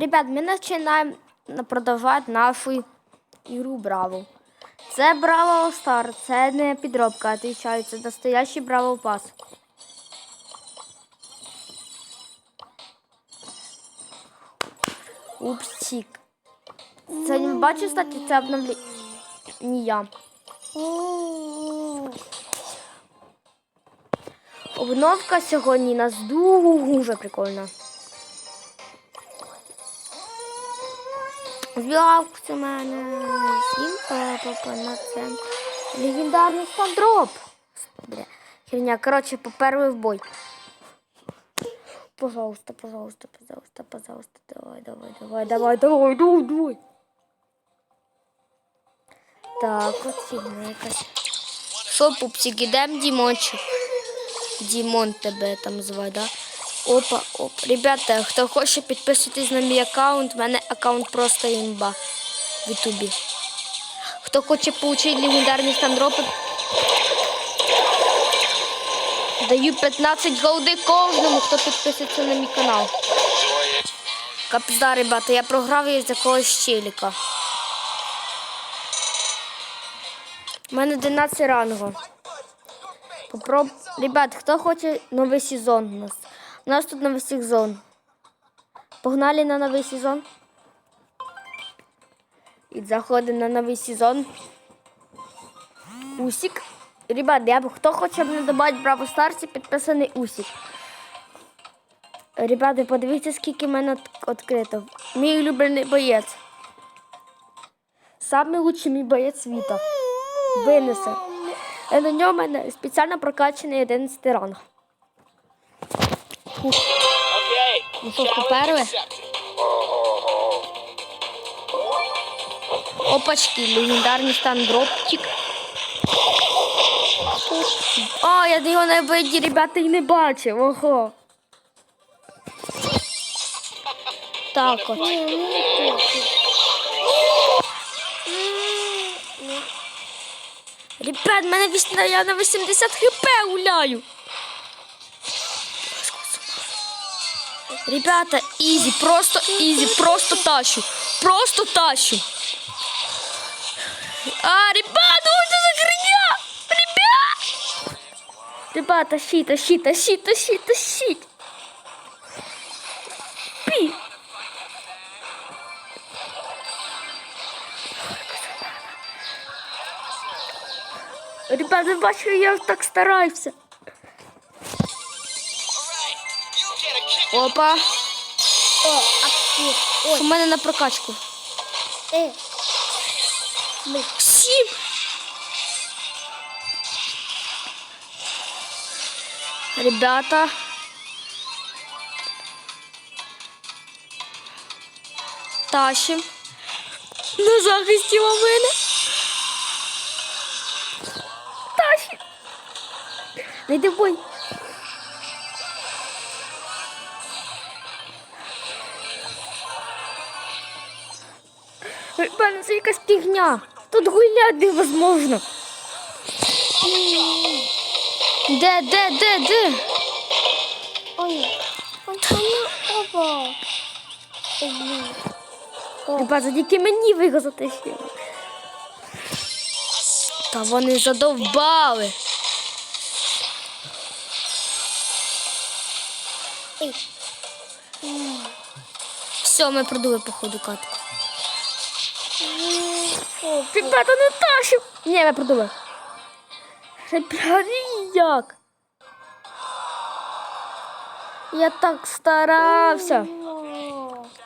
Ребят, ми починаємо продавати нашу ігру Браво. Це Браво Стар, це не підробка, отвечаю, це настоящий Браво Пас. Упсік. Це не бачу, кстати, це я. Обновка сьогодні нас дуже прикольна. Зв'язку у мене сім папа на це. Легендарний стандроп. Херня, коротше, поперли в бой. Пожалуйста, пожалуйста, пожалуйста, пожалуйста, давай, давай, давай, давай, давай, давай, давай. Так, от фігня якась. Що, пупсик, ідем, Дімончик? Дімон тебе там звати, да? Опа, оп. Ребята, хто хоче підписуйтесь на мій аккаунт, у мене аккаунт просто імба в Ютубі. Хто хоче отримати легендарні стандропи, даю 15 голди кожному, хто підписується на мій канал. Капзда, ребята, я програв із якогось челіка. У мене 11 рангу. Попроб... Ребят, хто хоче новий сезон у нас? У нас тут новий сезон. Погнали на новий сезон. І заходимо на новий сезон. Усік. Ребят, я б хто хоче мене добавити Браво Старсі, підписаний Усік. Ребята, подивіться, скільки в мене відкрито. Мій улюблений боєць. Самий лучший мій боєць світа. Винесе. І на ньому мене спеціально прокачаний 11 ранг. Okay. Ну що, поперли? Опачки, легендарний стан дропчик. А, я його на виді, ребята, і не бачив. Ого. Так от. Ребят, мене я на 80 хп гуляю. Ребята, ізі, просто ізі, просто тащу. Просто тащу. А, ребята, ой, что за херня? Ребят! Ребята, тащи, тащи, тащи, тащи, тащи. Пи. Ребята, бачу, я так стараюся. Опа. О, апсі. У мене на прокачку. Е. Ми. Сім. Ребята. Тащим. На захисті у мене. Тащим. Не йди в бой. Ребята, це якась фігня. Тут гуляти невозможно. Де, де, де, де? Ой. Ой, там опа. Ой. Ребята, тільки мені виго затащили. Та вони задовбали. Все, ми продули по ходу катку. Ребята, не тащим. Ні, ми продули. Ребята, як? Я так старався.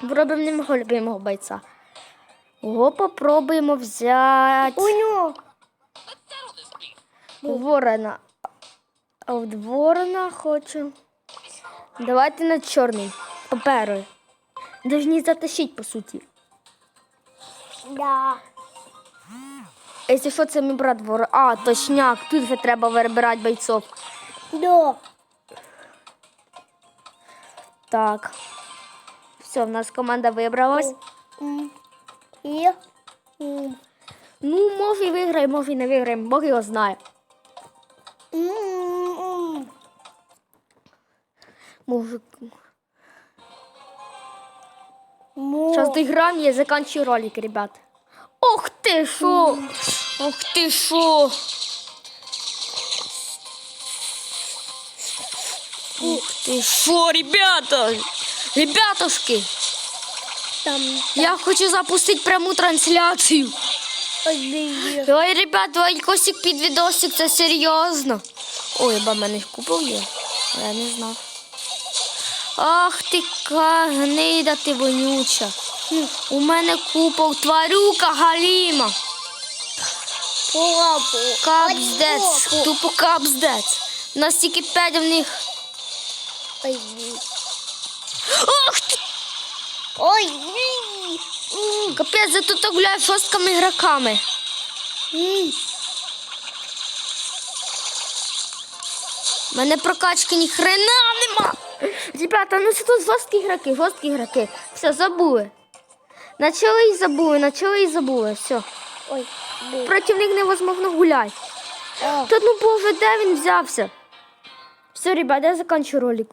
о. Не мого любимого бойця. Його попробуємо взяти. У нього. Ворона. А от ворона хочу. Давайте на чорний. Паперовий. Должні затащить, по суті. Да. Якщо що, це мій брат вор. А, точняк, тут вже треба вибирати бойцов. Да. Так. Все, в нас команда вибралась. М. І. М. Ну, може і виграємо, може і не виграємо, Бог його знає. М, м. Може. М. зараз доіграємо, я закінчую ролик, ребят. Ох ти шо! Ох ти шо! Ух ти шо, ребята! Ребятушки! Там. Я хочу запустити пряму трансляцію. Ой, Ой, ребят, ой, косик під відосик, це серйозно. Ой, ба, мене купив є. Я не знав. Ах ти гнида ти вонюча. У мене купов тварюка Галіма. Капздець, тупо капздець. У нас тільки п'ять в них. Ой, Ах ти! ой, Капець, я тут гуляю шостками ігроками. У мене прокачки ні хрена нема. Ребята, ну це тут жорсткі ігроки, жорсткі ігроки. Все, забули. Начали і забули, начали і забули. Все. Ой, бу. Проти невозможно гуляти. О, Та ну боже, де він взявся? Все, ребята, я закінчу ролик.